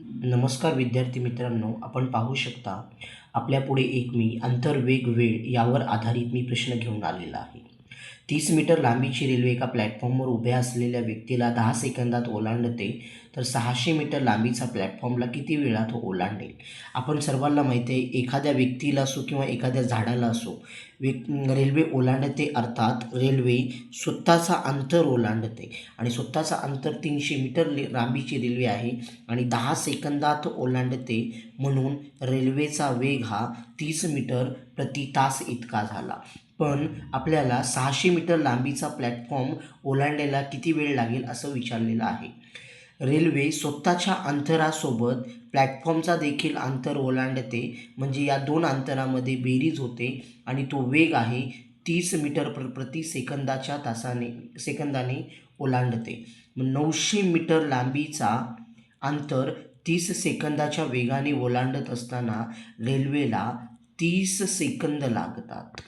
नमस्कार विद्यार्थी मित्रांनो आपण पाहू शकता आपल्यापुढे एक मी आंतरवेग वेळ यावर आधारित मी प्रश्न घेऊन आलेला आहे. तीस मीटर लांबीची रेल्वे एका प्लॅटफॉर्मवर उभ्या असलेल्या व्यक्तीला दहा सेकंदात ओलांडते तर सहाशे मीटर लांबीचा प्लॅटफॉर्मला किती वेळात ओलांडेल? आपण सर्वांना माहिती आहे एखाद्या व्यक्तीला असो किंवा एखाद्या झाडाला असो रेल्वे ओलांडते अर्थात रेल्वे स्वतःचा अंतर ओलांडते. आणि स्वतःचा अंतर तीनशे मीटर लांबीची रेल्वे आहे आणि दहा सेकंदात ओलांडते म्हणून रेल्वेचा वेग हा तीस मीटर प्रति तास इतका झाला. पण आपल्याला सहाशे मीटर लांबीचा प्लॅटफॉर्म ओलांडायला किती वेळ लागेल असं विचारलेलं आहे. रेल्वे स्वतःच्या अंतरासोबत प्लॅटफॉर्मचा देखील अंतर ओलांडते म्हणजे या दोन अंतरामध्ये बेरीज होते आणि तो वेग आहे तीस मीटर प्र प्रति सेकंदाच्या तासाने सेकंदाने ओलांडते. मग नऊशे मीटर लांबीचा अंतर तीस सेकंदाच्या वेगाने ओलांडत असताना रेल्वेला तीस सेकंद लागतात.